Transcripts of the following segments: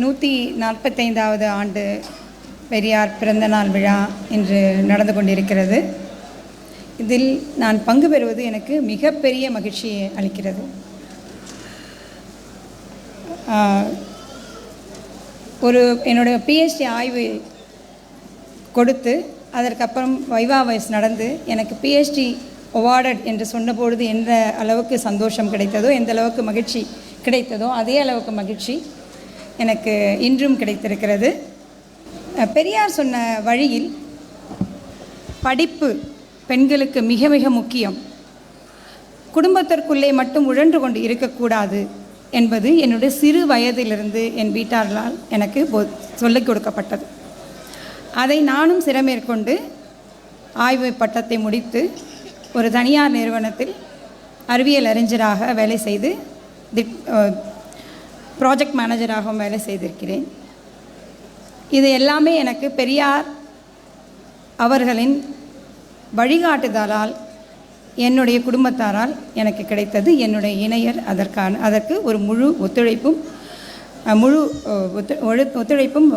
நூற்றி நாற்பத்தைந்தாவது ஆண்டு பெரியார் பிறந்தநாள் விழா இன்று நடந்து கொண்டிருக்கிறது. இதில் நான் பங்கு பெறுவது எனக்கு மிகப்பெரிய மகிழ்ச்சியை அளிக்கிறது. ஒரு என்னுடைய பிஹெச்டி ஆய்வு கொடுத்து அதற்கப்புறம் வைவா வயசு நடந்து எனக்கு பிஹெச்டி அவார்டட் என்று சொன்னபொழுது எந்த அளவுக்கு சந்தோஷம் கிடைத்ததோ எந்த அளவுக்கு மகிழ்ச்சி கிடைத்ததோ அதே அளவுக்கு மகிழ்ச்சி எனக்கு இன்றும் கிடைத்திருக்கிறது. பெரியார் சொன்ன வழியில் படிப்பு பெண்களுக்கு மிக மிக முக்கியம். குடும்பத்திற்குள்ளே மட்டும் உழன்று கொண்டு இருக்கக்கூடாது என்பது என்னுடைய சிறு வயதிலிருந்து என் வீட்டார்களால் எனக்கு போ- சொல்லிக் கொடுக்கப்பட்டது. அதை நானும் சிறமேற்கொண்டு ஆய்வு பட்டத்தை முடித்து ஒரு தனியார் நிறுவனத்தில் அறிவியல் அறிஞராக வேலை செய்து திட் ப்ராஜெக்ட் மேனேஜராகவும் வேலை செய்திருக்கிறேன். இது எல்லாமே எனக்கு பெரியார் அவர்களின் வழிகாட்டுதலால் என்னுடைய குடும்பத்தாரால் எனக்கு கிடைத்தது. என்னுடைய இணையர் அதற்கான அதற்கு ஒரு முழு ஒத்துழைப்பும் முழு ஒத்து ஒத்துழைப்பும்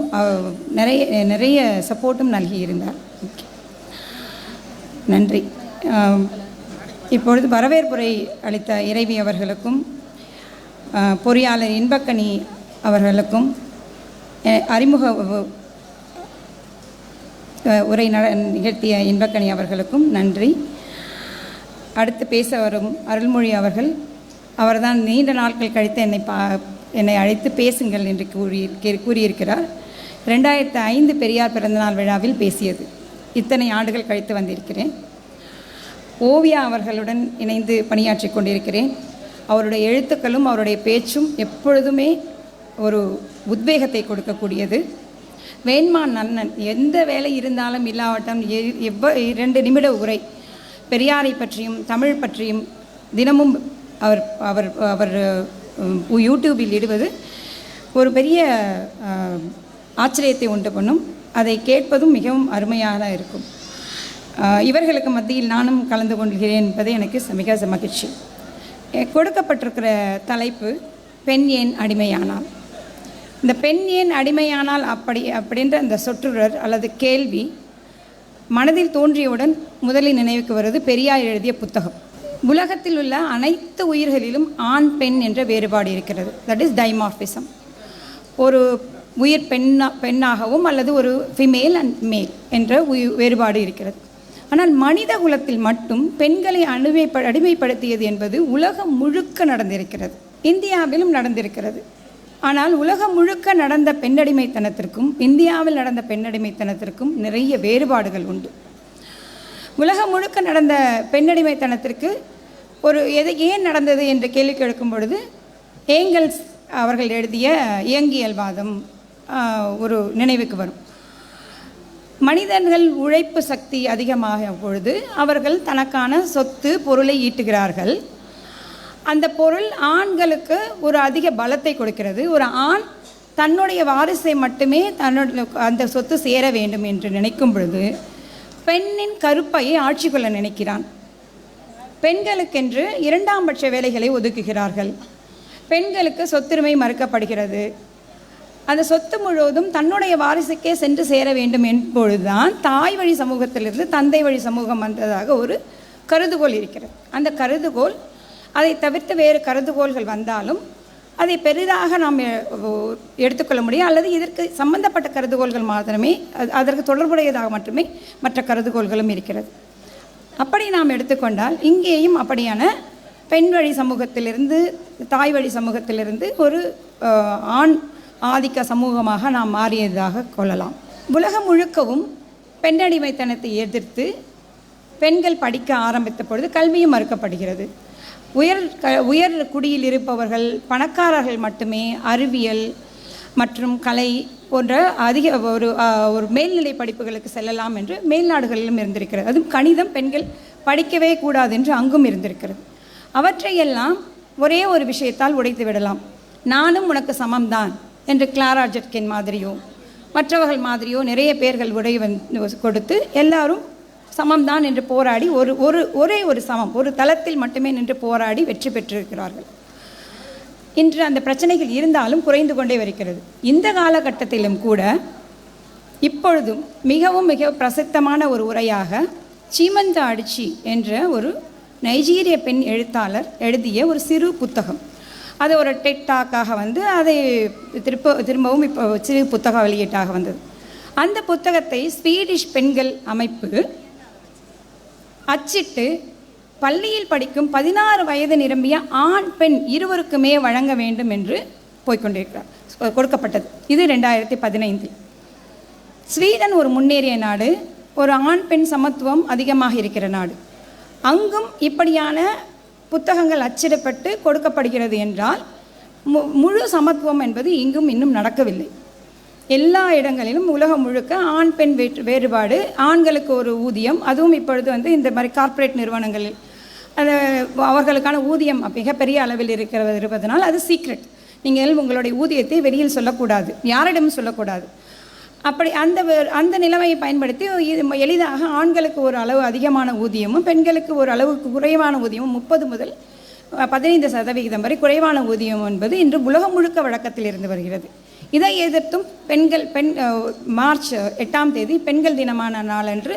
நிறைய நிறைய சப்போர்ட்டும் நல்கியிருந்தார். நன்றி. இப்பொழுது வரவேற்புரை அளித்த இறைவி அவர்களுக்கும் பொறியாளர் இன்பக்கனி அவர்களுக்கும் அறிமுக உரை நட நிகழ்த்திய இன்பக்கனி அவர்களுக்கும் நன்றி. அடுத்து பேச வரும் அருள்மொழி அவர்கள் அவர்தான் நீண்ட நாட்கள் கழித்து என்னை பா என்னை அழைத்து பேசுங்கள் என்று கூறி கூறியிருக்கிறார். ரெண்டாயிரத்து ஐந்து பெரியார் பிறந்தநாள் விழாவில் பேசியது. இத்தனை ஆண்டுகள் கழித்து வந்திருக்கிறேன். ஓவியா அவர்களுடன் இணைந்து பணியாற்றி கொண்டிருக்கிறேன். அவருடைய எழுத்துக்களும் அவருடைய பேச்சும் எப்பொழுதுமே ஒரு உத்வேகத்தை கொடுக்கக்கூடியது. வேண்மான் நன்னன் எந்த வேலை இருந்தாலும் இல்லாவட்டம் எவ் எவ்வ இரண்டு நிமிட உரை. பெரியாரை பற்றியும் தமிழ் பற்றியும் தினமும் அவர் அவர் அவர் யூடியூபில் இடுவது ஒரு பெரிய ஆச்சரியத்தை உண்டு பண்ணும். அதை கேட்பதும் மிகவும் அருமையாக இருக்கும். இவர்களுக்கு மத்தியில் நானும் கலந்து கொள்கிறேன் என்பது எனக்கு மிக மகிழ்ச்சி. கொடுக்கப்பட்டிருக்கிற தலைப்பு பெண் ஏன் அடிமையானால்? இந்த பெண் ஏன் அடிமையானால் அப்படி அப்படின்ற அந்த சொற்றொடர் அல்லது கேள்வி மனதில் தோன்றியவுடன் முதலில் நினைவுக்கு வருவது பெரியார் எழுதிய புத்தகம். உலகத்தில் உள்ள அனைத்து உயிர்களிலும் ஆண் பெண் என்ற வேறுபாடு இருக்கிறது. தட் இஸ் டைமார்பிசம் ஒரு உயிர் பெண்ணா பெண்ணாகவும் அல்லது ஒரு ஃபிமேல் அண்ட் மேல் என்ற உயிர் வேறுபாடு இருக்கிறது. ஆனால் மனித குலத்தில் மட்டும் பெண்களை அணுவை அடிமைப்படுத்தியது என்பது உலகம் முழுக்க நடந்திருக்கிறது. இந்தியாவிலும் நடந்திருக்கிறது. ஆனால் உலகம் முழுக்க நடந்த பெண்ணடிமைத்தனத்திற்கும் இந்தியாவில் நடந்த பெண்ணடிமைத்தனத்திற்கும் நிறைய வேறுபாடுகள் உண்டு. உலகம் முழுக்க நடந்த பெண்ணடிமைத்தனத்திற்கு ஒரு எது ஏன் நடந்தது என்று கேள்வி கேட்கும் பொழுது ஏங்கல்ஸ் அவர்கள் எழுதிய இயங்கியல்வாதம் ஒரு நினைவுக்கு வரும். மனிதர்கள் உழைப்பு சக்தி அதிகமாக பொழுது அவர்கள் தனக்கான சொத்து பொருளை ஈட்டுகிறார்கள். அந்த பொருள் ஆண்களுக்கு ஒரு அதிக பலத்தை கொடுக்கிறது. ஒரு ஆண் தன்னுடைய வாரிசை மட்டுமே தன்னுடைய அந்த சொத்து சேர வேண்டும் என்று நினைக்கும் பொழுது பெண்ணின் கருப்பையை ஆட்சி கொள்ள நினைக்கிறான். பெண்களுக்கென்று இரண்டாம் பட்ச வேலைகளை ஒதுக்குகிறார்கள். பெண்களுக்கு சொத்துரிமை மறுக்கப்படுகிறது. அந்த சொத்து முழுவதும் தன்னுடைய வாரிசுக்கே சென்று சேர வேண்டும் என்பொழுதுதான் தாய் வழி சமூகத்திலிருந்து தந்தை வழி சமூகம் வந்ததாக ஒரு கருதுகோள் இருக்கிறது. அந்த கருதுகோள் அதை தவிர்த்து வேறு கருதுகோள்கள் வந்தாலும் அதை பெரிதாக நாம் எடுத்துக்கொள்ள முடியும். அல்லது இதற்கு சம்பந்தப்பட்ட கருதுகோள்கள் மாத்திரமே அது- அதற்கு தொடர்புடையதாக மட்டுமே மற்ற கருதுகோள்களும் இருக்கிறது. அப்படி நாம் எடுத்துக்கொண்டால் இங்கேயும் அப்படியான பெண் வழி சமூகத்திலிருந்து தாய் வழி சமூகத்திலிருந்து ஒரு ஆண் ஆதிக்க சமூகமாக நாம் மாறியதாக கொள்ளலாம். உலகம் முழுக்கவும் பெண்ணடிமைத்தனத்தை எதிர்த்து பெண்கள் படிக்க ஆரம்பித்த பொழுது கல்வியும் மறுக்கப்படுகிறது. உயர் க உயர் குடியில் இருப்பவர்கள் பணக்காரர்கள் மட்டுமே அறிவியல் மற்றும் கலை போன்ற அதிக ஒரு ஒரு மேல்நிலை படிப்புகளுக்கு செல்லலாம் என்று மேல்நாடுகளிலும் இருந்திருக்கிறது. அதுவும் கணிதம் பெண்கள் படிக்கவே கூடாது என்று அங்கும் இருந்திருக்கிறது. அவற்றையெல்லாம் ஒரே ஒரு விஷயத்தால் உடைத்து விடலாம் நானும் உனக்கு சமம்தான். என்று கிளாரா ஜெட்கின் மாதிரியோ மற்றவர்கள் மாதிரியோ நிறைய பேர்கள் உடை வந்து கொடுத்து எல்லாரும் சமம்தான் என்று போராடி ஒரு ஒரு ஒரே ஒரு சமம் ஒரு தளத்தில் மட்டுமே நின்று போராடி வெற்றி பெற்றிருக்கிறார்கள். இன்று அந்த பிரச்சனைகள் இருந்தாலும் குறைந்து கொண்டே வருகிறது. இந்த காலகட்டத்திலும் கூட இப்பொழுதும் மிகவும் மிக பிரசித்தமான ஒரு உரையாக சீமந்த அடிச்சி என்ற ஒரு நைஜீரிய பெண் எழுத்தாளர் எழுதிய ஒரு சிறு புத்தகம். அது ஒரு டெக்டாக்காக வந்து அதை திருப்ப திரும்பவும் இப்போ சிறு புத்தக வெளியீட்டாக வந்தது. அந்த புத்தகத்தை ஸ்வீடிஷ் பெண்கள் அமைப்பு அச்சிட்டு பள்ளியில் படிக்கும் பதினாறு வயது நிரம்பிய ஆண் பெண் இருவருக்குமே வழங்க வேண்டும் என்று போய்க்கொண்டிருக்கிறார். கொடுக்கப்பட்டது. இது ரெண்டாயிரத்தி பதினைந்தில். ஸ்வீடன் ஒரு முன்னேறிய நாடு. ஒரு ஆண் பெண் சமத்துவம் அதிகமாக இருக்கிற நாடு. அங்கும் இப்படியான புத்தகங்கள் அச்சிடப்பட்டு கொடுக்கப்படுகிறது என்றால் மு முழு சமத்துவம் என்பது இங்கும் இன்னும் நடக்கவில்லை. எல்லா இடங்களிலும் உலகம் முழுக்க ஆண் பெண் வேற்று வேறுபாடு ஆண்களுக்கு ஒரு ஊதியம் அதுவும் இப்பொழுது வந்து இந்த மாதிரி கார்ப்பரேட் நிறுவனங்களில் அது அவர்களுக்கான ஊதியம் மிகப்பெரிய அளவில் இருக்கிறது இருப்பதனால் அது சீக்ரெட். நீங்கள் உங்களுடைய ஊதியத்தை வெளியில் சொல்லக்கூடாது யாரிடமும் சொல்லக்கூடாது. அப்படி அந்த அந்த நிலைமையை பயன்படுத்தி எளிதாக ஆண்களுக்கு ஒரு அளவு அதிகமான ஊதியமும் பெண்களுக்கு ஒரு அளவுக்கு குறைவான ஊதியமும் முப்பது முதல் பதினைந்து சதவிகிதம் வரை குறைவான ஊதியம் என்பது இன்று உலகம் முழுக்க வழக்கத்தில் இருந்து வருகிறது. இதை எதிர்த்தும் பெண்கள் பெண் மார்ச் எட்டாம் தேதி பெண்கள் தினமான நாளன்று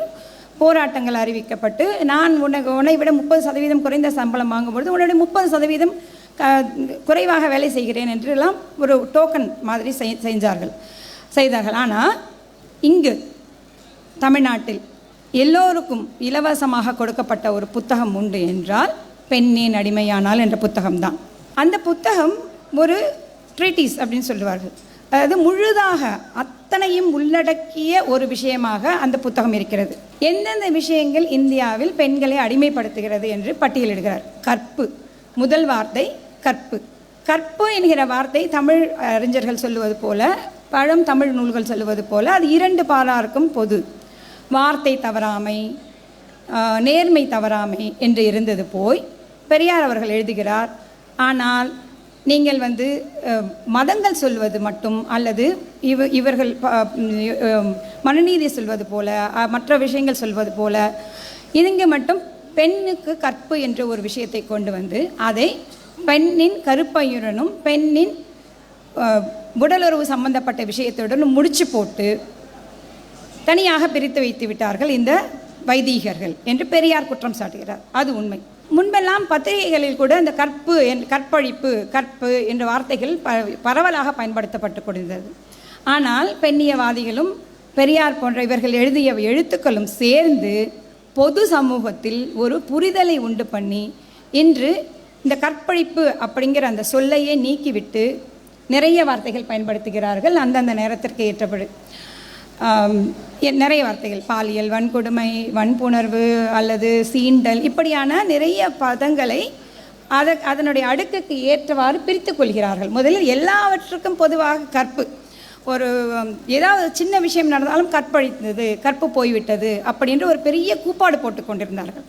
போராட்டங்கள் அறிவிக்கப்பட்டு நான் உனக்கு உன்னை விட முப்பது சதவீதம் குறைந்த சம்பளம் வாங்கும்பொழுது உன்னுடைய முப்பது சதவீதம் க- குறைவாக வேலை செய்கிறேன் என்றெல்லாம் ஒரு டோக்கன் மாதிரி செய்- செஞ்சார்கள். செய்தார்கள். ஆனால் இங்கு தமிழ்நாட்டில் எல்லோருக்கும் இலவசமாக கொடுக்கப்பட்ட ஒரு புத்தகம் உண்டு என்றால் பெண்ணேன் அடிமையானால் என்ற புத்தகம்தான். அந்த புத்தகம் ஒரு ட்ரீட்டிஸ் அப்படின்னு சொல்லுவார்கள். அதாவது முழுதாக அத்தனையும் உள்ளடக்கிய ஒரு விஷயமாக அந்த புத்தகம் இருக்கிறது. எந்தெந்த விஷயங்கள் இந்தியாவில் பெண்களை அடிமைப்படுத்துகிறது என்று பட்டியலிடுகிறார். கற்பு முதல் வார்த்தை கற்பு. கற்பு என்கிற வார்த்தை தமிழ் அறிஞர்கள் சொல்லுவது போல பழம் தமிழ் நூல்கள் சொல்லுவது போல் அது இரண்டு பாலாருக்கும் பொது. வார்த்தை தவறாமை நேர்மை தவறாமை என்று இருந்தது போய் பெரியார் அவர்கள் எழுதுகிறார் ஆனால் நீங்கள் வந்து மதங்கள் சொல்வது மட்டும் அல்லது இவ இவர்கள் மனநீதி மனுநீதி சொல்வது போல மற்ற விஷயங்கள் சொல்வது போல இங்கே மட்டும் பெண்ணுக்கு கற்பு என்ற ஒரு விஷயத்தை கொண்டு வந்து அதை பெண்ணின் கருப்பையுடனும் பெண்ணின் உடலுறவு சம்பந்தப்பட்ட விஷயத்துடன் முடிச்சு போட்டு தனியாக பிரித்து வைத்து விட்டார்கள் இந்த வைதீகர்கள் என்று பெரியார் குற்றம் சாட்டுகிறார். அது உண்மை. முன்பெல்லாம் பத்திரிகைகளில் கூட இந்த கற்பு என் கற்பழிப்பு கற்பு என்ற வார்த்தைகள் ப பரவலாக பயன்படுத்தப்பட்டு கொண்டிருந்தது. ஆனால் பெண்ணியவாதிகளும் பெரியார் போன்ற இவர்கள் எழுதிய எழுத்துக்களும் சேர்ந்து பொது சமூகத்தில் ஒரு புரிதலை உண்டு பண்ணி இன்று இந்த கற்பழிப்பு அப்படிங்கிற அந்த சொல்லையே நீக்கிவிட்டு நிறைய வார்த்தைகள் பயன்படுத்துகிறார்கள். அந்தந்த நேரத்திற்கு ஏற்றபடி. எ- நிறைய வார்த்தைகள். பாலியல் வன்கொடுமை வன்புணர்வு அல்லது சீண்டல் இப்படியான நிறைய பதங்களை அத அதனுடைய அடுக்குக்கு ஏற்றவாறு பிரித்து கொள்கிறார்கள். முதலில் எல்லாவற்றுக்கும் பொதுவாக கற்பு. ஒரு ஏதாவது சின்ன விஷயம் நடந்தாலும் கற்பழித்தது கற்பு போய்விட்டது அப்படின்ற ஒரு பெரிய கூப்பாடு போட்டு கொண்டிருந்தார்கள்.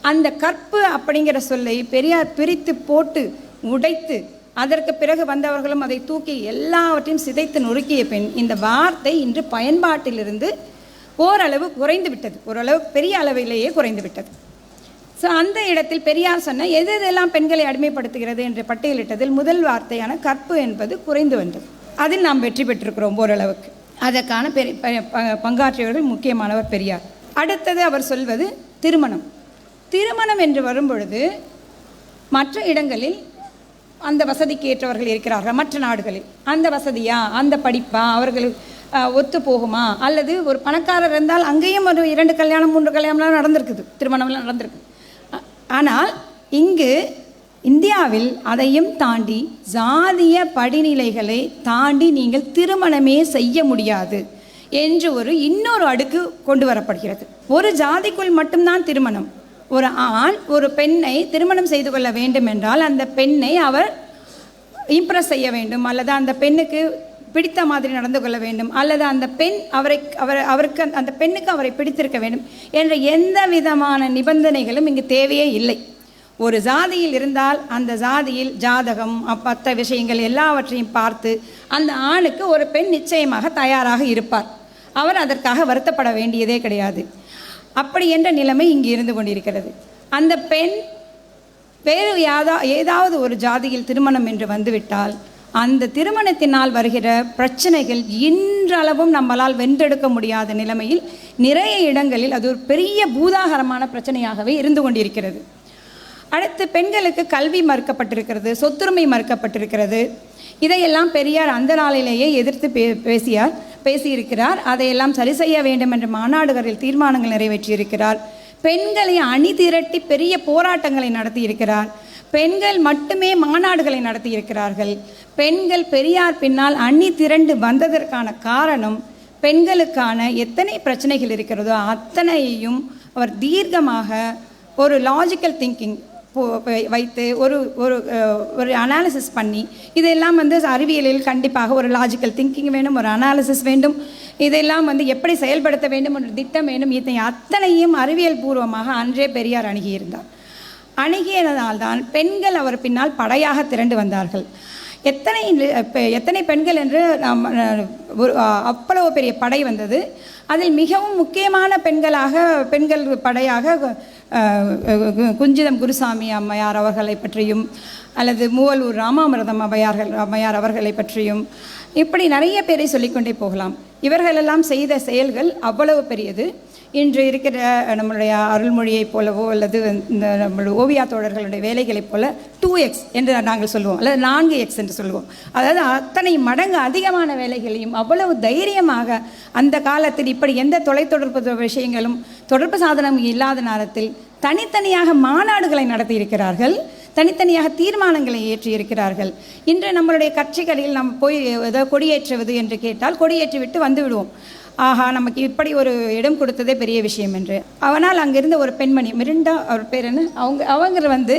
அந்த கற்பு அப்படிங்கிற சொல்லை பெரியார் பிரித்து போட்டு உடைத்து அதற்கு பிறகு வந்தவர்களும் அதை தூக்கி எல்லாவற்றையும் சிதைத்து நொறுக்கிய பின் இந்த வார்த்தை இன்று பயன்பாட்டிலிருந்து ஓரளவு குறைந்து விட்டது ஓரளவு பெரிய அளவிலேயே குறைந்து விட்டது ஸோ அந்த இடத்தில் பெரியார் சொன்ன எது எதெல்லாம் பெண்களை அடிமைப்படுத்துகிறது? என்று பட்டியலிட்டதில் முதல் வார்த்தையான கற்பு என்பது குறைந்து வந்தது. அதில் நாம் வெற்றி பெற்றிருக்கிறோம் ஓரளவுக்கு. அதற்கான பெரிய ப- ப- பங்காற்றியவர்கள் முக்கியமானவர் பெரியார். அடுத்தது அவர் சொல்வது திருமணம். திருமணம் என்று வரும்பொழுது மற்ற இடங்களில் அந்த வசதிக்கு ஏற்றவர்கள் இருக்கிறார்கள். மற்ற நாடுகளில். அந்த வசதியா? அந்த படிப்பா? அவர்கள் ஒத்து போகுமா? அல்லது ஒரு பணக்காரர் இருந்தால் அங்கேயும் ஒரு இரண்டு கல்யாணம் மூன்று கல்யாணம்லாம் நடந்திருக்குது. திருமணம்லாம் நடந்திருக்கு ஆனால் இங்கு இந்தியாவில் அதையும் தாண்டி ஜாதிய படிநிலைகளை தாண்டி நீங்கள் திருமணமே செய்ய முடியாது என்று ஒரு இன்னொரு அடுக்கு கொண்டு வரப்படுகிறது. ஒரு ஜாதிக்குள் மட்டும்தான் திருமணம். ஒரு ஆண் ஒரு பெண்ணை திருமணம் செய்து கொள்ள வேண்டும் என்றால் அந்த பெண்ணை அவர் இம்ப்ரெஸ் செய்ய வேண்டும். அல்லது அந்த பெண்ணுக்கு பிடித்த மாதிரி நடந்து கொள்ள வேண்டும். அல்லது அந்த பெண் அவரை அவர் அவருக்கு அந்த- பெண்ணுக்கு அவரை பிடித்திருக்க வேண்டும் என்ற எந்த விதமான நிபந்தனைகளும் இங்கு தேவையே இல்லை. ஒரு ஜாதியில் இருந்தால் அந்த ஜாதியில் ஜாதகம் மற்ற விஷயங்கள் எல்லாவற்றையும் பார்த்து அந்த ஆணுக்கு ஒரு பெண் நிச்சயமாக தயாராக இருப்பார். அவர் அதற்காக வருத்தப்பட வேண்டியதே கிடையாது. அப்படி என்ற நிலைமை இங்கு இருந்து கொண்டிருக்கிறது. அந்த பெண் வேறு யாதா ஏதாவது ஒரு ஜாதியில் திருமணம் என்று வந்துவிட்டால் அந்த திருமணத்தினால் வருகிற பிரச்சனைகள் இன்றளவும் நம்மளால் வென்றெடுக்க முடியாத நிலைமையில் நிறைய இடங்களில் அது ஒரு பெரிய பூதாகரமான பிரச்சனையாகவே இருந்து கொண்டிருக்கிறது. அடுத்து பெண்களுக்கு கல்வி மறுக்கப்பட்டிருக்கிறது சொத்துரிமை மறுக்கப்பட்டிருக்கிறது. இதையெல்லாம் பெரியார் அந்த நாளிலேயே எதிர்த்து பே பேசியார் பேசியிருக்கிறார். அதையெல்லாம் சரி செய்ய வேண்டும் என்ற மாநாடுகளில் தீர்மானங்கள் நிறைவேற்றியிருக்கிறார். பெண்களை அணி திரட்டி பெரிய போராட்டங்களை நடத்தியிருக்கிறார். பெண்கள் மட்டுமே மாநாடுகளை நடத்தியிருக்கிறார்கள். பெண்கள் பெரியார் பின்னால் அணி திரண்டு வந்ததற்கான காரணம் பெண்களுக்கான எத்தனை பிரச்சனைகள் இருக்கிறதோ அத்தனையையும் அவர் தீர்க்கமாக ஒரு லாஜிக்கல் திங்கிங் வைத்து ஒரு ஒரு ஒரு அனாலிசிஸ் பண்ணி இதெல்லாம் வந்து அறிவியலில் கண்டிப்பாக ஒரு லாஜிக்கல் திங்கிங் வேணும் ஒரு அனாலிசிஸ் வேண்டும். இதெல்லாம் வந்து எப்படி செயல்படுத்த வேண்டும் ஒரு திட்டம் வேண்டும் இதை அத்தனையும் அறிவியல் பூர்வமாக அன்றே பெரியார் அணுகியிருந்தார். அணுகியதனால்தான் பெண்கள் அவர் பின்னால் படையாக திரண்டு வந்தார்கள். எத்தனை பெ- எத்தனை பெண்கள் என்று நாம் ஒரு அவ்வளவு பெரிய படை வந்தது. அதில் மிகவும் முக்கியமான பெண்களாக பெண்கள் படையாக கு- குஞ்சிதம் குருசாமி அம்மையார் அவர்களை பற்றியும் அல்லது மூவலூர் ராமாமிரதம் அம்மையார்கள் அம்மையார் அவர்களை பற்றியும் இப்படி நிறைய பேரை சொல்லிக்கொண்டே போகலாம். இவர்களெல்லாம் செய்த செயல்கள் அவ்வளவு பெரியது. இன்று இருக்கிற நம்மளுடைய அருள்மொழியைப் போலவோ அல்லது இந்த நம்மளுடைய ஓவியா தோழர்களுடைய வேலைகளைப் போல டூ எக்ஸ் என்று நாங்கள் சொல்லுவோம். அல்லது நான்கு எக்ஸ் என்று சொல்லுவோம். அதாவது அத்தனை மடங்கு அதிகமான வேலைகளையும் அவ்வளவு தைரியமாக அந்த காலத்தில் இப்படி எந்த தொலைத்தொடர்பு விஷயங்களும் தொடர்பு சாதனம் இல்லாத நேரத்தில் தனித்தனியாக மாநாடுகளை நடத்தியிருக்கிறார்கள். தனித்தனியாக தீர்மானங்களை ஏற்றியிருக்கிறார்கள். இன்று நம்மளுடைய கட்சிகளில் நம்ம போய் ஏதோ கொடியேற்றுவது என்று கேட்டால் கொடியேற்றி விட்டு வந்து விடுவோம். ஆஹா நமக்கு இப்படி ஒரு இடம் கொடுத்ததே பெரிய விஷயம் என்று. அவனால் அங்கிருந்த ஒரு பெண்மணி மிரிண்டா அவர் பேர் என்ன? அவங்க அவங்க வந்து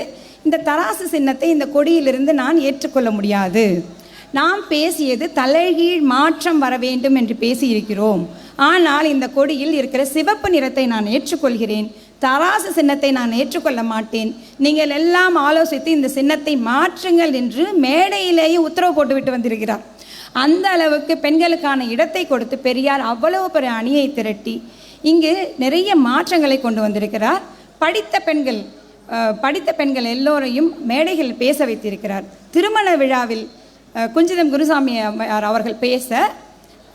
இந்த தராசு சின்னத்தை இந்த கொடியிலிருந்து நான் ஏற்றுக்கொள்ள முடியாது. நாம் பேசியது தலைகீழ் மாற்றம் வர வேண்டும் என்று பேசியிருக்கிறோம். ஆனால் இந்த கொடியில் இருக்கிற சிவப்பு நிறத்தை நான் ஏற்றுக்கொள்கிறேன். தராசு சின்னத்தை நான் ஏற்றுக்கொள்ள மாட்டேன். நீங்கள் எல்லாம் ஆலோசித்து இந்த சின்னத்தை மாற்றுங்கள் என்று மேடையிலேயே உத்தரவு போட்டுவிட்டு வந்திருக்கிறார். அந்த அளவுக்கு பெண்களுக்கான இடத்தை கொடுத்து பெரியார் அவ்வளவு பெரிய அணியை திரட்டி இங்கு நிறைய மாற்றங்களை கொண்டு வந்திருக்கிறார். படித்த பெண்கள் படித்த பெண்கள் எல்லோரையும் மேடைகளில் பேச வைத்திருக்கிறார். திருமண விழாவில் குஞ்சிதம் குருசாமி அவர்கள் பேச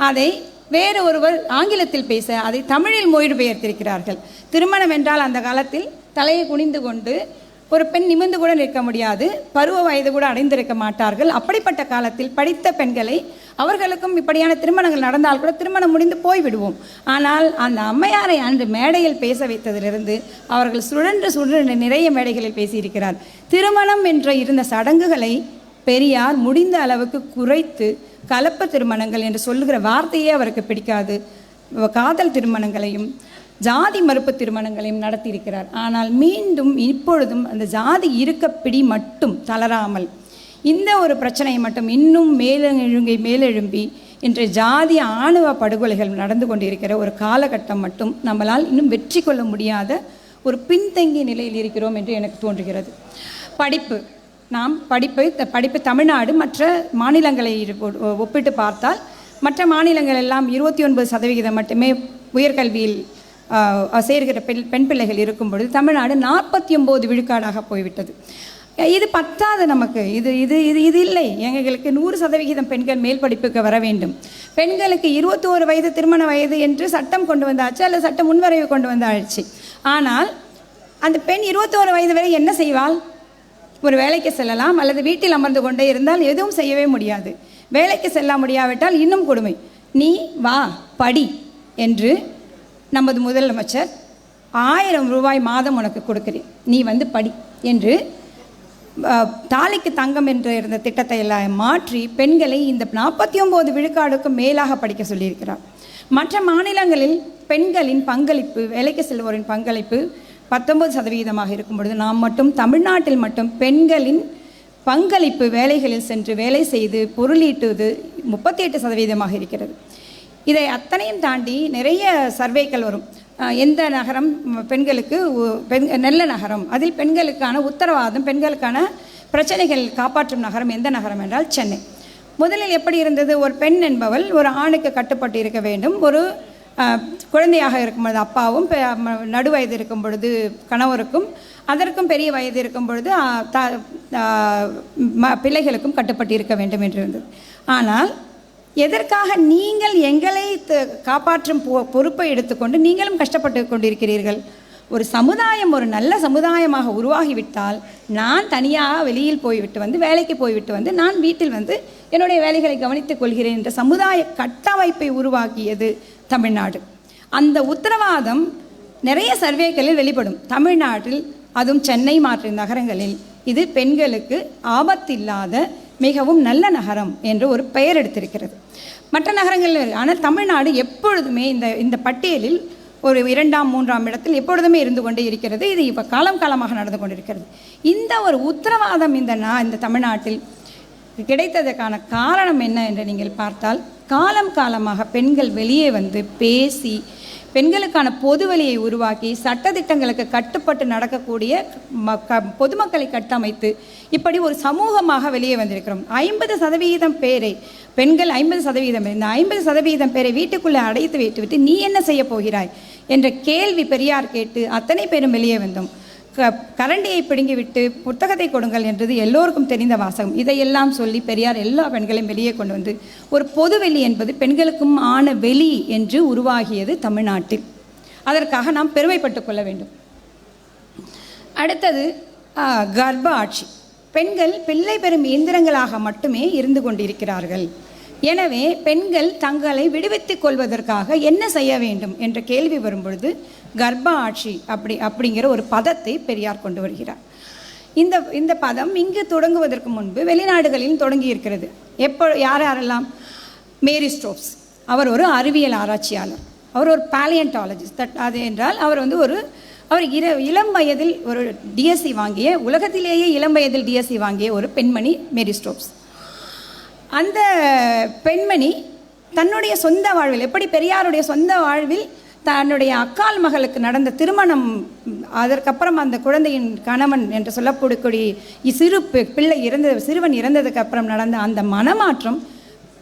அதை வேறு ஒருவர் ஆங்கிலத்தில் பேச அதை தமிழில் மொழிபெயர்த்திருக்கிறார்கள். திருமணம் என்றால் அந்த காலத்தில் தலையை குனிந்து கொண்டு ஒரு பெண் நிமிர்ந்து கூட நிற்க முடியாது பருவ வயது கூட அடைந்திருக்க மாட்டார்கள். அப்படிப்பட்ட காலத்தில் படித்த பெண்களை அவர்களுக்கும் இப்படியான திருமணங்கள் நடந்தால் கூட திருமணம் முடிந்து போய்விடுவோம். ஆனால் அந்த அம்மையாரை அன்று மேடையில் பேச வைத்ததிலிருந்து அவர்கள் சுழன்று சுழன்று நிறைய மேடைகளில் பேசியிருக்கிறார். திருமணம் என்ற இருந்த சடங்குகளை பெரியார் முடிந்த அளவுக்கு குறைத்து கலப்பு திருமணங்கள் என்று சொல்லுகிற வார்த்தையே அவருக்கு பிடிக்காது. காதல் திருமணங்களையும் ஜாதி மறுப்பு திருமணங்களையும் நடத்தியிருக்கிறார். ஆனால் மீண்டும் இப்பொழுதும் அந்த ஜாதி இருக்கப்பிடி மட்டும் தளராமல் இந்த ஒரு பிரச்சனையை மட்டும் இன்னும் மேலெழுங்கை மேலெழும்பி இன்று ஜாதி ஆணவ படுகொலைகள் நடந்து கொண்டிருக்கிற ஒரு காலகட்டம் மட்டும் நம்மளால் இன்னும் வெற்றி கொள்ள முடியாத ஒரு பின்தங்கிய நிலையில் இருக்கிறோம் என்று எனக்கு தோன்றுகிறது. படிப்பு. நாம் படிப்பு த- படிப்பு தமிழ்நாடு மற்ற மாநிலங்களை ஒ- ஒப்பிட்டு பார்த்தால் மற்ற மாநிலங்கள் எல்லாம் இருபத்தி ஒன்பது சதவிகிதம் மட்டுமே உயர்கல்வியில் சேர்கிற பெண் பெண் பிள்ளைகள் இருக்கும் பொழுது தமிழ்நாடு நாற்பத்தி ஒம்பது விழுக்காடாக போய்விட்டது. இது பத்தாது நமக்கு. இது இது இது இது இல்லை. எங்களுக்கு நூறு சதவிகிதம் பெண்கள் மேல் படிப்புக்கு வர வேண்டும். பெண்களுக்கு இருபத்தோரு வயது திருமண வயது என்று சட்டம் கொண்டு வந்தாச்சு அல்லது சட்ட முன்வரைவு கொண்டு வந்தாச்சு. ஆனால் அந்த பெண் இருபத்தோரு வயது வரை என்ன செய்வாள்? ஒரு வேலைக்கு செல்லலாம் அல்லது வீட்டில் அமர்ந்து கொண்டே இருந்தால் எதுவும் செய்யவே முடியாது. வேலைக்கு செல்ல முடியாவிட்டால் இன்னும் கொடுமை. நீ வா படி என்று நமது முதலமைச்சர் ஆயிரம் ரூபாய் மாதம் உனக்கு கொடுக்குறேன். நீ வந்து படி என்று தாலிக்கு தங்கம் என்று இருந்த திட்டத்தை எல்லாம் மாற்றி பெண்களை இந்த நாற்பத்தி ஒம்பது விழுக்காடுக்கும் மேலாக படிக்க சொல்லியிருக்கிறார். மற்ற மாநிலங்களில் பெண்களின் பங்களிப்பு வேலைக்கு செல்வோரின் பங்களிப்பு பத்தொன்பது சதவீதமாக இருக்கும் பொழுது நாம் மட்டும் தமிழ்நாட்டில் மட்டும் பெண்களின் பங்களிப்பு வேலைகளில் சென்று வேலை செய்து பொருளீட்டுவது முப்பத்தி எட்டு சதவீதமாக இருக்கிறது. இதை அத்தனையும் தாண்டி நிறைய சர்வேக்கள் வரும். எந்த நகரம் பெண்களுக்கு உ- பெண் நல்ல நகரம் அதில் பெண்களுக்கான உத்தரவாதம் பெண்களுக்கான பிரச்சனைகள் காப்பாற்றும் நகரம் எந்த நகரம் என்றால் சென்னை. முதலில் எப்படி இருந்தது? ஒரு பெண் என்பவள் ஒரு ஆணுக்கு கட்டுப்பட்டு இருக்க வேண்டும். ஒரு குழந்தையாக இருக்கும் பொழுது அப்பாவும் பெ- வயது இருக்கும் பொழுது கணவருக்கும் அதற்கும் பெரிய வயது இருக்கும் பொழுது த ம- பிள்ளைகளுக்கும் கட்டுப்பட்டு இருக்க வேண்டும் என்று இருந்தது. ஆனால் எதற்காக நீங்கள் எங்களை த- காப்பாற்றும் பொ- பொறுப்பை எடுத்துக்கொண்டு நீங்களும் கஷ்டப்பட்டு கொண்டிருக்கிறீர்கள்? ஒரு சமுதாயம் ஒரு நல்ல சமுதாயமாக உருவாகிவிட்டால் நான் தனியாக வெளியில் போய்விட்டு வந்து வேலைக்கு போய்விட்டு வந்து நான் வீட்டில் வந்து என்னுடைய வேலைகளை கவனித்துக் கொள்கிறேன் என்ற சமுதாய கட்டமைப்பை உருவாக்கியது தமிழ்நாடு. அந்த உத்தரவாதம் நிறைய சர்வேக்களில் வெளிப்படும். தமிழ்நாட்டில் அதுவும் சென்னை மாற்று நகரங்களில் இது பெண்களுக்கு ஆபத்தில்லாத மிகவும் நல்ல நகரம் என்று ஒரு பெயர் எடுத்திருக்கிறது. மற்ற நகரங்களில் ஆனால் தமிழ்நாடு எப்பொழுதுமே இந்த இந்த பட்டியலில் ஒரு இரண்டாம் மூன்றாம் இடத்தில் எப்பொழுதுமே இருந்து கொண்டே இருக்கிறது. இது இப்போ காலம் காலமாக நடந்து கொண்டிருக்கிறது. இந்த ஒரு உத்தரவாதம் இந்த நா இந்த தமிழ்நாட்டில் கிடைத்ததற்கான காரணம் என்ன என்று நீங்கள் பார்த்தால் காலம் காலமாக பெண்கள் வெளியே வந்து பேசி பெண்களுக்கான பொது வழியை உருவாக்கி சட்டத்திட்டங்களுக்கு கட்டுப்பட்டு நடக்கக்கூடிய மக்க பொதுமக்களை கட்டமைத்து இப்படி ஒரு சமூகமாக வெளியே வந்திருக்கிறோம். ஐம்பது சதவீதம் பேரை பெண்கள் ஐம்பது சதவீதம் இந்த ஐம்பது சதவீதம் பேரை வீட்டுக்குள்ளே அடைத்து வைத்துவிட்டு நீ என்ன செய்ய போகிறாய்? என்ற கேள்வி பெரியார் கேட்டு அத்தனை பேரும் வெளியே வந்தோம். க கரண்டியை பிடுங்கிவிட்டு புத்தகத்தை கொடுங்கள் என்றது எல்லோருக்கும் தெரிந்த வாசகம். இதையெல்லாம் சொல்லி பெரியார் எல்லா பெண்களையும் வெளியே கொண்டு வந்து ஒரு பொது வெளி என்பது பெண்களுக்கும் ஆன வெளி என்று உருவாகியது தமிழ்நாட்டில். அதற்காக நாம் பெருமைப்பட்டுக் கொள்ள வேண்டும். அடுத்தது கர்ப்ப ஆட்சி. பெண்கள் பிள்ளை பெறும் இயந்திரங்களாக மட்டுமே இருந்து கொண்டிருக்கிறார்கள். எனவே பெண்கள் தங்களை விடுவித்துக் கொள்வதற்காக என்ன செய்ய வேண்டும் என்ற கேள்வி வரும்பொழுது கர்ப்ப ஆட்சி அப்படி அப்படிங்கிற ஒரு பதத்தை பெரியார் கொண்டு வருகிறார். இந்த இந்த பதம் இங்கு தொடங்குவதற்கு முன்பு வெளிநாடுகளில் தொடங்கி இருக்கிறது எப்போ யார் யாரெல்லாம்? மேரி ஸ்டோப்ஸ். அவர் ஒரு அறிவியல் ஆராய்ச்சியாளர். அவர் ஒரு பேலியன்டாலஜிஸ்ட் தட் அது என்றால் அவர் வந்து ஒரு அவர் இர இளம் வயதில் ஒரு டிஎஸ்சி வாங்கிய உலகத்திலேயே இளம் வயதில் டிஎஸ்சி வாங்கிய ஒரு பெண்மணி மேரி ஸ்டோப்ஸ். அந்த பெண்மணி தன்னுடைய சொந்த வாழ்வில் எப்படி பெரியாருடைய சொந்த வாழ்வில் தன்னுடைய அக்கால் மகளுக்கு நடந்த திருமணம் அதற்கப்புறம் அந்த குழந்தையின் கணவன் என்று சொல்லக்கூடிய சிறு பிள்ளை இறந்த சிறுவன் இறந்ததுக்கு அப்புறம் நடந்த அந்த மனமாற்றம்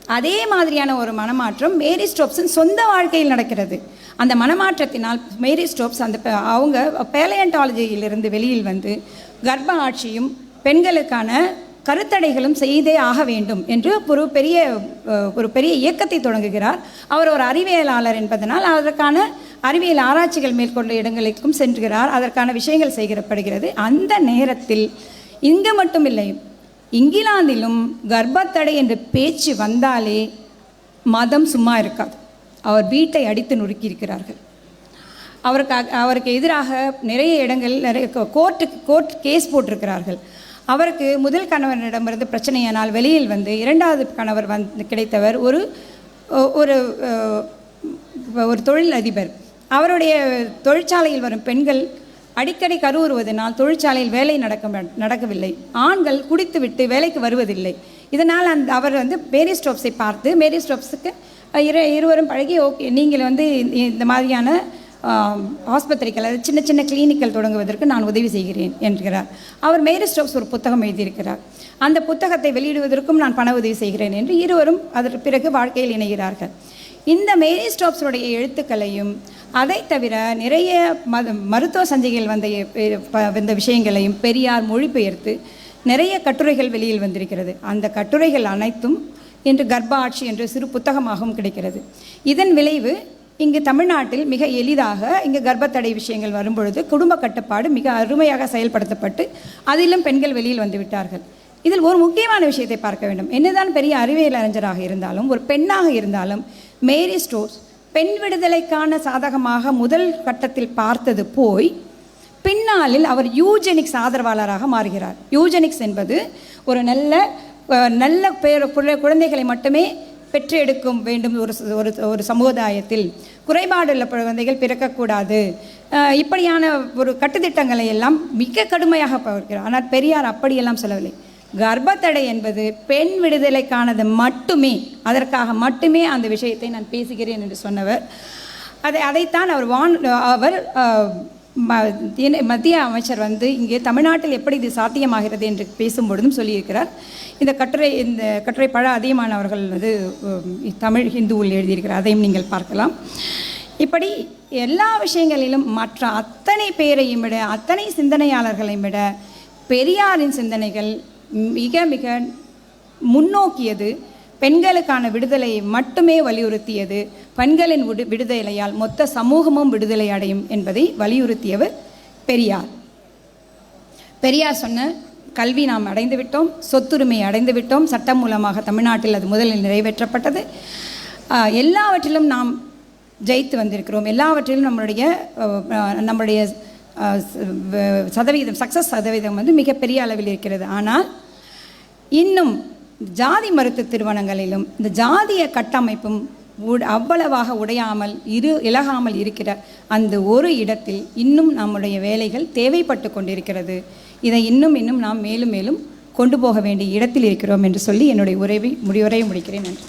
அதே மாதிரியான ஒரு மனமாற்றம் மேரி ஸ்டோப்ஸின் சொந்த வாழ்க்கையில் நடக்கிறது. அந்த மனமாற்றத்தினால் மேரி ஸ்டோப்ஸ் அந்த அவங்க பேலையண்டாலஜியிலிருந்து வெளியில் வந்து கர்ப்ப ஆட்சியும் பெண்களுக்கான கருத்தடைகளும் செய்தே ஆக வேண்டும் என்று ஒரு பெரிய ஒரு பெரிய இயக்கத்தை தொடங்குகிறார். அவர் ஒரு அறிவியலாளர் என்பதனால் அதற்கான அறிவியல் ஆராய்ச்சிகள் மேற்கொண்ட இடங்களுக்கும் சென்றுகிறார். அதற்கான விஷயங்கள் செய்கிறப்படுகிறது. அந்த நேரத்தில் இங்கு மட்டும் இல்லை இங்கிலாந்திலும் கர்ப்பத்தடை என்ற பேச்சு வந்தாலே மதம் சும்மா இருக்காது. அவர் வீட்டை அடித்து நொறுக்கியிருக்கிறார்கள். அவருக்கு அவருக்கு எதிராக நிறைய இடங்கள் நிறைய கோர்ட்டு கோர்ட் கேஸ் போட்டிருக்கிறார்கள். அவருக்கு முதல் கணவனிடமிருந்து பிரச்சனையானால் வெளியில் வந்து இரண்டாவது கணவர் வந்து கிடைத்தவர் ஒரு ஒரு ஒரு தொழில் அதிபர் அவருடைய தொழிற்சாலையில் வரும் பெண்கள் அடிக்கடி கருவுறுவதனால் தொழிற்சாலையில் வேலை நடக்க நடக்கவில்லை. ஆண்கள் குடித்துவிட்டு வேலைக்கு வருவதில்லை. இதனால் அந்த அவர் வந்து மேரி ஸ்டோப்ஸை பார்த்து மேரி ஸ்டோப்ஸுக்கு இரு இருவரும் பழகி ஓகே நீங்கள் வந்து இந்த- மாதிரியான ஆஸ்பத்திரிகள் அதாவது சின்ன சின்ன கிளினிக்கல் தொடங்குவதற்கு நான் உதவி செய்கிறேன் என்கிறார். அவர் மேரிஸ்டோப்ஸ் ஒரு புத்தகம் எழுதியிருக்கிறார். அந்த புத்தகத்தை வெளியிடுவதற்கும் நான் பண உதவி செய்கிறேன் என்று இருவரும் அதற்கு பிறகு வாழ்க்கையில் இணைகிறார்கள். இந்த மேரி ஸ்டோப்ஸுடைய எழுத்துக்களையும் அதை தவிர நிறைய மத மருத்துவ சஞ்சிகள் வந்த வந்த விஷயங்களையும் பெரியார் மொழிபெயர்த்து நிறைய கட்டுரைகள் வெளியில் வந்திருக்கிறது. அந்த கட்டுரைகள் அனைத்தும் இன்று கர்ப்ப ஆட்சி என்ற சிறு புத்தகமாகவும் கிடைக்கிறது. இதன் விளைவு இங்கு தமிழ்நாட்டில் மிக எளிதாக இங்கு கர்ப்பத்தடை விஷயங்கள் வரும்பொழுது குடும்ப கட்டுப்பாடு மிக அருமையாக செயல்படுத்தப்பட்டு அதிலும் பெண்கள் வெளியில் வந்து விட்டார்கள். இதில் ஒரு முக்கியமான விஷயத்தை பார்க்க வேண்டும். என்னதான் பெரிய அறிவியல் அறிஞராக இருந்தாலும் ஒரு பெண்ணாக இருந்தாலும் மேரி ஸ்டோர்ஸ் பெண் விடுதலைக்கான சாதகமாக முதல் கட்டத்தில் பார்த்தது போய் பின்னாளில் அவர் யூஜெனிக்ஸ் ஆதரவாளராக மாறுகிறார். யூஜெனிக்ஸ் என்பது ஒரு நல்ல நல்ல பேர் குழந்தைகளை மட்டுமே பெற்றெடுக்கும் வேண்டும் ஒரு ஒரு ஒரு சமுதாயத்தில். குறைபாடுள்ள குழந்தைகள் பிறக்கக்கூடாது. இப்படியான ஒரு கட்டுத்திட்டங்களை எல்லாம் மிக கடுமையாக பார்க்கிறார் ஆனால் பெரியார் அப்படியெல்லாம் சொல்லவில்லை. கர்ப்பத்தடை என்பது பெண் விடுதலைக்கானது மட்டுமே அதற்காக மட்டுமே அந்த விஷயத்தை நான் பேசுகிறேன் என்று சொன்னவர். அதை அதைத்தான் அவர் வான் அவர் மத்திய அமைச்சர் வந்து இங்கே தமிழ்நாட்டில் எப்படி இது சாத்தியமாகிறது என்று பேசும்பொழுதும் சொல்லியிருக்கிறார். இந்த கட்டுரை இந்த கட்டுரை பல அதிகமானவர்கள் வந்து தமிழ் ஹிந்துவில் எழுதியிருக்கிறார். அதையும் நீங்கள் பார்க்கலாம். இப்படி எல்லா விஷயங்களிலும் மற்ற அத்தனை பேரையும் விட அத்தனை சிந்தனையாளர்களையும் விட பெரியாரின் சிந்தனைகள் மிக மிக முன்னோக்கியது பெண்களுக்கான விடுதலையை மட்டுமே வலியுறுத்தியது. பெண்களின் விடு விடுதலையால் மொத்த சமூகமும் விடுதலை அடையும் என்பதை வலியுறுத்தியவர் பெரியார். பெரியார் சொன்ன கல்வி நாம் அடைந்து விட்டோம் சொத்துரிமை அடைந்து விட்டோம். சட்டம் மூலமாக தமிழ்நாட்டில் அது முதலில் நிறைவேற்றப்பட்டது. எல்லாவற்றிலும் நாம் ஜெயித்து வந்திருக்கிறோம். எல்லாவற்றிலும் நம்மளுடைய நம்மளுடைய சதவீதம் சக்ஸஸ் சதவீதம் வந்து மிகப்பெரிய அளவில் இருக்கிறது. ஆனால் இன்னும் ஜாதி மறுத்த திருமணங்களிலும் இந்த ஜாதிய கட்டமைப்பும் அவ்வளவாக உடையாமல் இரு இலகாமல் இருக்கிற அந்த ஒரு இடத்தில் இன்னும் நம்முடைய வேலைகள் தேவைப்பட்டு கொண்டிருக்கிறது. இதை இன்னும் இன்னும் நாம் மேலும் மேலும் கொண்டு போக வேண்டிய இடத்தில் இருக்கிறோம் என்று சொல்லி என்னுடைய உரைவை முடிவுரையை முடிக்கிறேன். நன்றி.